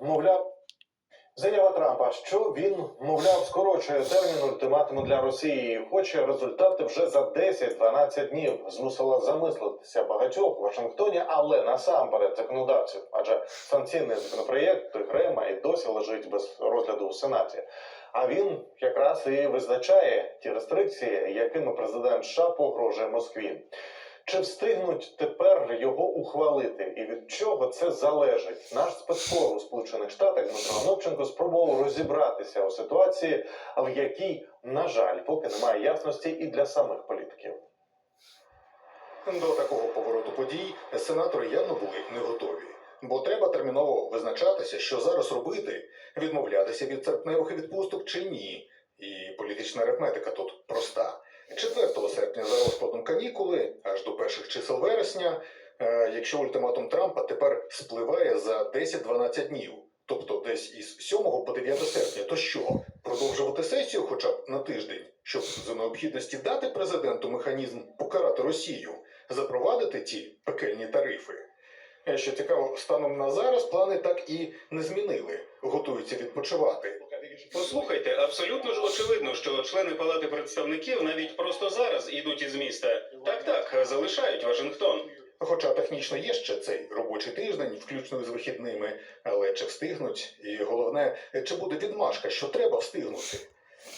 мовляв, заява Трампа, що він, мовляв, скорочує термін ультиматуму для Росії, хоче результати вже за 10-12 днів. Змусила замислитися багатьох в Вашингтоні, але насамперед законодавців, адже санкційний законопроєкт Грема і досі лежить без розгляду у Сенаті. А він якраз і визначає ті рестрикції, якими президент США погрожує Москві. Чи встигнуть тепер його ухвалити, і від чого це залежить? Наш спецкор у Сполучених Штатах Дмитро Гановченко спробував розібратися у ситуації, в якій, на жаль, поки немає ясності і для самих політиків. До такого повороту подій сенатори явно були не готові. Бо треба терміново визначатися, що зараз робити, відмовлятися від серпневих відпусток чи ні. І політична арифметика тут проста. 4 серпня за розкладом канікули, аж до перших чисел вересня, е, якщо ультиматум Трампа тепер спливає за 10-12 днів, тобто десь із 7 по 9 серпня, то що, продовжувати сесію хоча б на тиждень, щоб за необхідності дати президенту механізм покарати Росію, запровадити ті пекельні тарифи? Е, Що цікаво, станом на зараз плани так і не змінили, готуються відпочивати. Послухайте, абсолютно ж очевидно, що члени палати представників навіть просто зараз ідуть із міста. Так, так, залишають Вашингтон. Хоча технічно є ще цей робочий тиждень, включно з вихідними, але чи встигнуть? І головне, чи буде відмашка, що треба встигнути?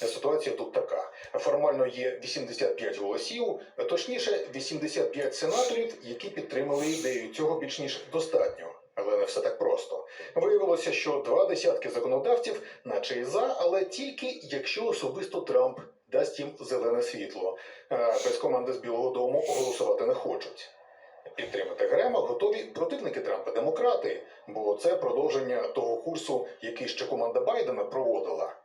Ситуація тут така: формально є 85 голосів, точніше 85 сенаторів, які підтримали ідею. Цього більш ніж достатньо. Але не все так просто. Виявилося, що два десятки законодавців, наче і за, але тільки якщо особисто Трамп дасть їм зелене світло. А без команди з Білого Дому голосувати не хочуть. Підтримати Грема готові противники Трампа демократи, бо це продовження того курсу, який ще команда Байдена проводила.